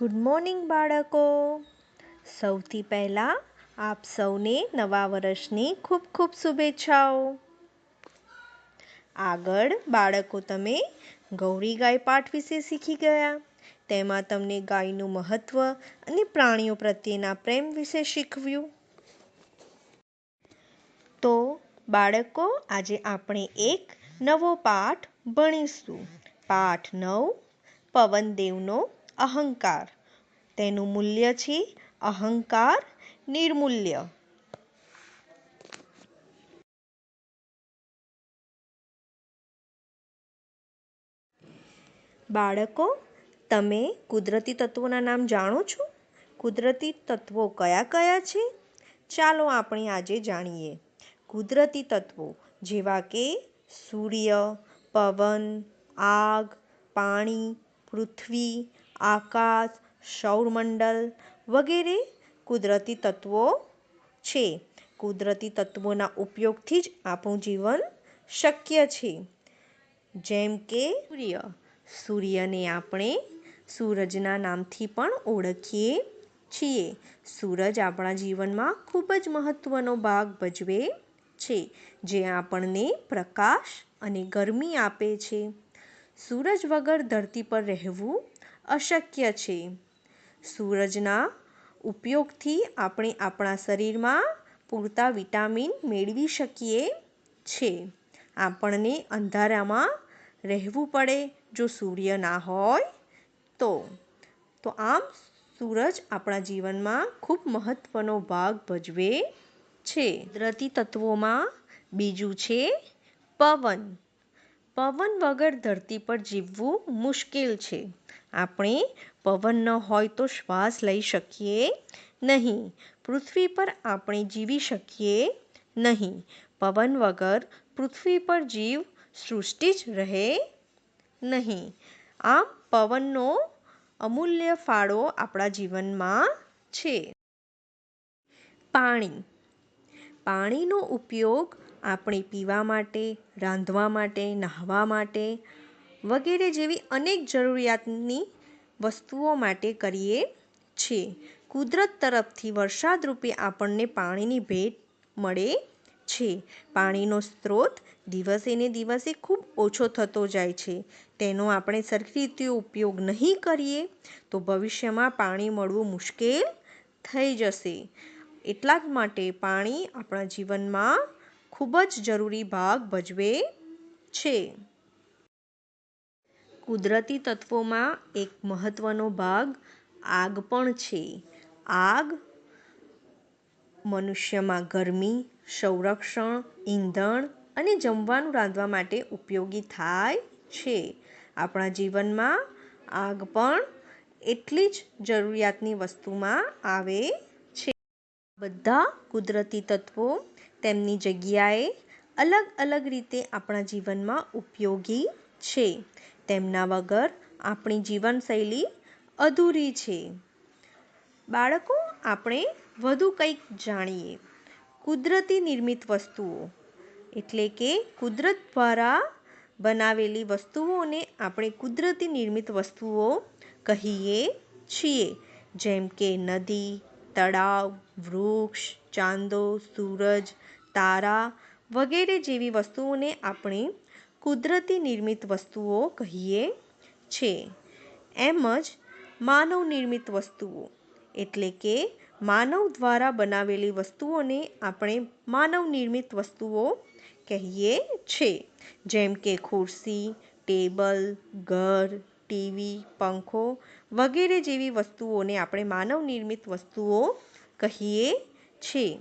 Good morning બાળકો. સૌથી પહેલાં આપ સૌને નવા વર્ષની ખૂબ ખૂબ શુભેચ્છાઓ. આગળ બાળકો, તમે ગૌરી ગાય પાઠ વિશે શીખી ગયા. તેમાં તમને ગાયનું મહત્ત્વ અને પ્રાણીઓ પ્રત્યેના પ્રેમ વિશે શીખવ્યું. તો બાળકો, આજે આપણે એક નવો પાઠ ભણીશું. પાઠ નવ, પવનદેવનો અહંકાર. તેનું મૂલ્ય છે અહંકાર નિર્મૂલ્ય. બાળકો, તમે કુદરતી તત્વોના નામ જાણો છો? કુદરતી તત્વો કયા કયા છે? ચાલો આપણે આજે જાણીએ. કુદરતી તત્વો જેવા કે સૂર્ય, પવન, આગ, પાણી, પૃથ્વી, આકાશ સૌરમંડળ વગેરે કુદરતી તત્વો છે. કુદરતી તત્વોના ઉપયોગથી જ આપણું જીવન શક્ય છે. જેમ કે સૂર્ય. સૂર્યને આપણે સૂરજના નામથી પણ ઓળખીએ છીએ. સૂરજ આપણા જીવનમાં ખૂબ જ મહત્ત્વનો ભાગ ભજવે છે, જે આપણને પ્રકાશ અને ગરમી આપે છે. સૂરજ વગર ધરતી પર રહેવું અશક્ય છે. સૂરજના ઉપયોગથી આપણે આપણા શરીરમાં પૂરતા વિટામિન મેળવી શકીએ છે. આપણને અંધારામાં રહેવું પડે જો સૂર્ય ના હોય તો. તો આમ સૂરજ આપણા જીવનમાં ખૂબ મહત્ત્વનો ભાગ ભજવે છે. કુદરતી તત્વોમાં બીજું છે પવન. પવન વગર ધરતી પર જીવવું મુશ્કેલ છે. આપણે પવન ન હોય તો શ્વાસ લઈ શકીએ નહીં. પૃથ્વી પર આપણે જીવી શકીએ નહીં. પવન વગર પૃથ્વી પર જીવ સૃષ્ટિ જ રહે નહીં. આમ પવનનો અમૂલ્ય ફાળો આપણા જીવનમાં છે. પાણી. પાણીનો ઉપયોગ આપણે પીવા માટે, રાંધવા માટે, નહાવા માટે વગેરે જેવી અનેક જરૂરિયાતની વસ્તુઓ માટે કરીએ છીએ. કુદરત તરફથી વરસાદ રૂપે આપણને પાણીની ભેટ મળે છે. પાણીનો સ્ત્રોત દિવસે ને દિવસે ખૂબ ઓછો થતો જાય છે. તેનો આપણે સરખી રીતે ઉપયોગ નહીં કરીએ તો ભવિષ્યમાં પાણી મળવું મુશ્કેલ થઈ જશે. એટલા જ માટે પાણી આપણા જીવનમાં ખૂબ જ જરૂરી ભાગ ભજવે છે. કુદરતી તત્વોમાં એક મહત્ત્વનો ભાગ આગ પણ છે. આગ મનુષ્યમાં ગરમી, સંરક્ષણ, ઈંધણ અને જમવાનું રાંધવા માટે ઉપયોગી થાય છે. આપણા જીવનમાં આગ પણ એટલી જ જરૂરિયાતની વસ્તુમાં આવે છે. બધા કુદરતી તત્વો તેમની જગ્યાએ અલગ અલગ રીતે આપણા જીવનમાં ઉપયોગી છે. તેમના વગર આપણી જીવનશૈલી અધૂરી છે. બાળકો, આપણે વધુ કંઈક જાણીએ. કુદરતી નિર્મિત વસ્તુઓ, એટલે કે કુદરત દ્વારા બનાવેલી વસ્તુઓને આપણે કુદરતી નિર્મિત વસ્તુઓ કહીએ છીએ. જેમ કે નદી, તળાવ, વૃક્ષ, ચાંદો, સૂરજ, તારા વગેરે જેવી વસ્તુઓને આપણે કુદરતી નિર્મિત વસ્તુઓ કહીએ છે. એમ જ માનવ નિર્મિત વસ્તુઓ, એટલે કે માનવ દ્વારા બનાવેલી વસ્તુઓને આપણે માનવ નિર્મિત વસ્તુઓ કહીએ છીએ જેમ કે ખુરશી, ટેબલ, ઘર, ટીવી, પંખો વગેરે જેવી વસ્તુઓને આપણે માનવ નિર્મિત વસ્તુઓ કહીએ છીએ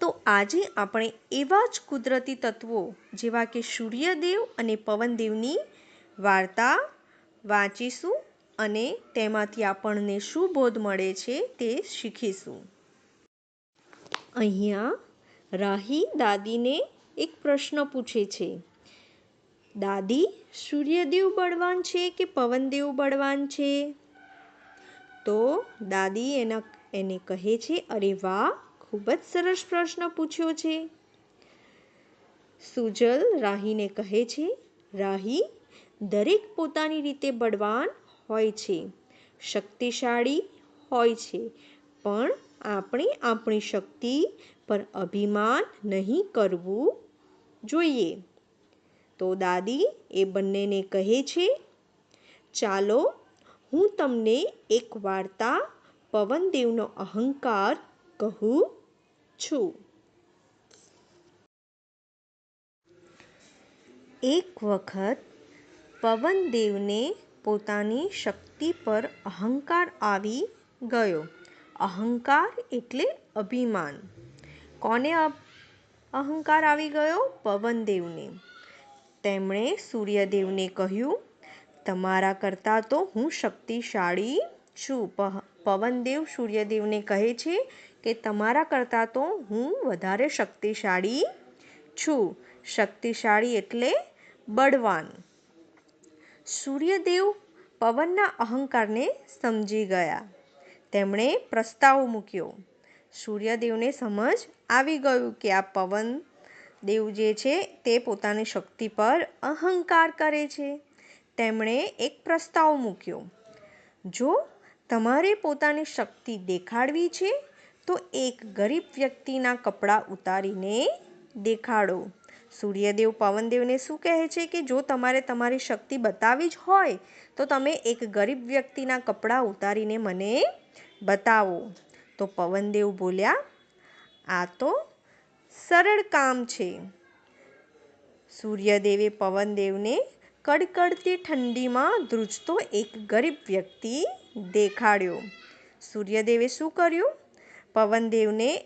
તો આજે આપણે એવા જ કુદરતી તત્વો જેવા કે સૂર્યદેવ અને પવનદેવની વાર્તા વાંચીશું અને તેમાંથી આપણને શું બોધ મળે છે તે શીખીશું. અહીંયા રાહી દાદીને એક પ્રશ્ન પૂછે છે. દાદી, સૂર્યદેવ બળવાન છે કે પવનદેવ બળવાન છે? તો દાદી એના એને કહે છે, અરે વાહ ખૂબ જ સરસ પ્રશ્ન પૂછ્યો છે. સુજલ રાહીને કહે છે, રાહી, દરેક પોતાની રીતે બળવાન હોય છે, શક્તિશાળી હોય છે, પણ આપણે આપણી શક્તિ પર અભિમાન નહીં કરવું જોઈએ. તો દાદી એ બંનેને કહે છે, ચાલો, હું તમને એક વાર્તા પવનદેવનો અહંકાર કહું. છું. એક વખત પવનદેવને પોતાની શક્તિ પર અહંકાર આવી ગયો. અહંકાર એટલે અભિમાન. કોને અહંકાર આવી ગયો? પવનદેવને. તેમણે સૂર્યદેવને કહ્યું, તમારા કરતાં તો હું શક્તિશાળી છું. પવનદેવ સૂર્યદેવને કહે છે કે તમારા કરતાં તો હું વધારે શક્તિશાળી છું. શક્તિશાળી એટલે બળવાન. સૂર્યદેવ પવનના અહંકારને સમજી ગયા. તેમણે પ્રસ્તાવ મૂક્યો. સૂર્યદેવને સમજ આવી ગયું કે આ પવન દેવ જે છે તે પોતાની શક્તિ પર અહંકાર કરે છે. તેમણે એક પ્રસ્તાવ મૂક્યો. જો તમારે પોતાની શક્તિ દેખાડવી છે તો એક ગરીબ વ્યક્તિના કપડાં ઉતારીને દેખાડો. સૂર્યદેવ પવનદેવને શું કહે છે કે જો તમારે તમારી શક્તિ બતાવવી જ હોય, તો તમે એક ગરીબ વ્યક્તિના કપડાં ઉતારીને મને બતાવો. તો પવનદેવ બોલ્યા, આ તો સરળ કામ છે. સૂર્યદેવે પવનદેવને કડકડતી ઠંડીમાં ધ્રુજતો એક ગરીબ વ્યક્તિ દેખાડ્યો. સૂર્યદેવે શું કર્યું? પવનદેવને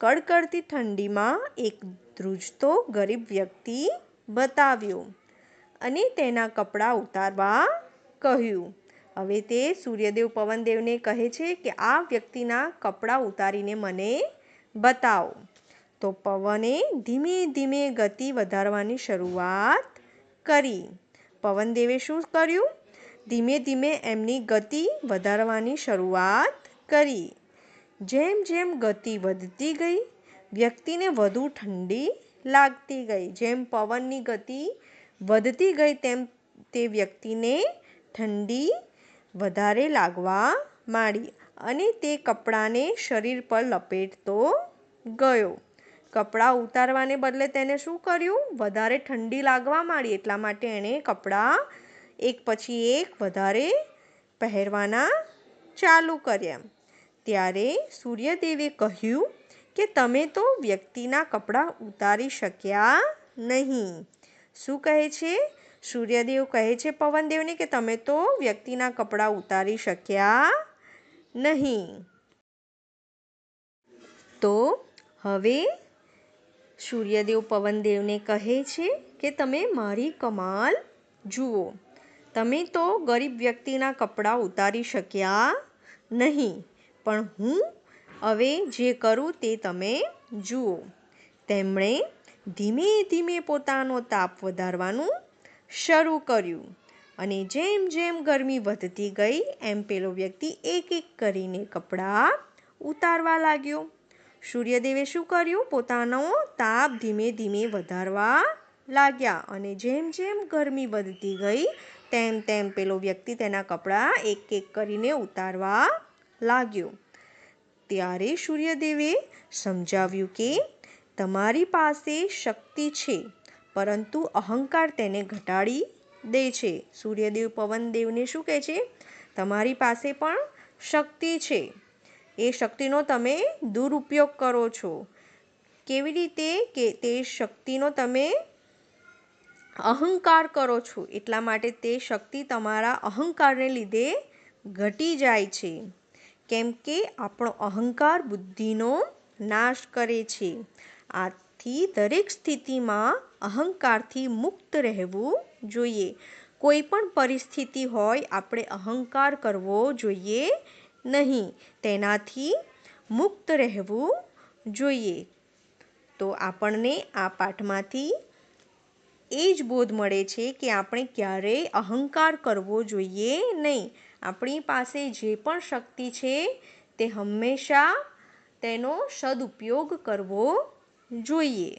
કડકડતી ઠંડીમાં એક ધ્રુજતો ગરીબ વ્યક્તિ બતાવ્યો અને તેના કપડાં ઉતારવા કહ્યું. હવે તે સૂર્યદેવ પવનદેવને કહે છે કે આ વ્યક્તિના કપડાં ઉતારીને મને બતાવો. તો પવને ધીમે ધીમે ગતિ વધારવાની શરૂઆત કરી. પવનદેવે શું કર્યું? ધીમે ધીમે એમની ગતિ વધારવાની શરૂઆત કરી. જેમ જેમ ગતિ વધતી ગઈ, વ્યક્તિને વધુ ઠંડી લાગતી ગઈ. જેમ પવનની ગતિ વધતી ગઈ, તેમ તે વ્યક્તિને ઠંડી વધારે લાગવા માંડી અને તે કપડાને શરીર પર લપેટતો ગયો. કપડાં ઉતારવાને બદલે તેને શું કર્યું? વધારે ઠંડી લાગવા માંડી. એટલા માટે એણે કપડાં એક પછી એક વધારે પહેરવાના ચાલુ કર્યા. ત્યારે સૂર્યદેવે કહ્યું કે તમે તો વ્યક્તિના કપડાં ઉતારી શક્યા નહીં. શું કહે છે? સૂર્યદેવ કહે છે પવનદેવને કે તમે તો વ્યક્તિના કપડાં ઉતારી શક્યા નહીં. તો હવે સૂર્યદેવ પવનદેવને કહે છે કે તમે મારી કમાલ જુઓ. તમે તો ગરીબ વ્યક્તિના કપડાં ઉતારી શક્યા નહીં. પણ હું હવે જે કરું તે તમે જુઓ. તેમણે ધીમે ધીમે પોતાનો તાપ વધારવાનું શરૂ કર્યું અને જેમ જેમ ગરમી વધતી ગઈ, એમ પેલો વ્યક્તિ એક એક કરીને કપડાં ઉતારવા લાગ્યો. સૂર્યદેવે શું કર્યું? પોતાનો તાપ ધીમે ધીમે વધારવા લાગ્યા અને જેમ જેમ ગરમી વધતી ગઈ, તેમ તેમ પેલો વ્યક્તિ તેના કપડાં એક એક કરીને ઉતારવા લાગ્યો. ત્યારે સૂર્યદેવે સમજાવ્યું કે તમારી પાસે શક્તિ છે, પરંતુ અહંકાર તેને ઘટાડી દે છે. સૂર્યદેવ પવનદેવને શું કહે છે? તમારી પાસે પણ શક્તિ છે. એ શક્તિનો તમે દુરુપયોગ કરો છો. કેવી રીતે? કે તે શક્તિનો તમે અહંકાર કરો છો. એટલા માટે તે શક્તિ તમારા અહંકારને લીધે ઘટી જાય છે. કેમ કે આપણો અહંકાર બુદ્ધિનો નાશ કરે છે. આથી દરેક સ્થિતિમાં અહંકારથી મુક્ત રહેવું જોઈએ. કોઈ પણ પરિસ્થિતિ હોય, આપણે અહંકાર કરવો જોઈએ નહીં. તેનાથી મુક્ત રહેવું જોઈએ. તો આપણને આ પાઠમાંથી એ જ બોધ મળે છે કે આપણે ક્યારેય અહંકાર કરવો જોઈએ નહીં. આપણી પાસે જે પણ શક્તિ છે તે હંમેશા તેનો સદુપયોગ કરવો જોઈએ.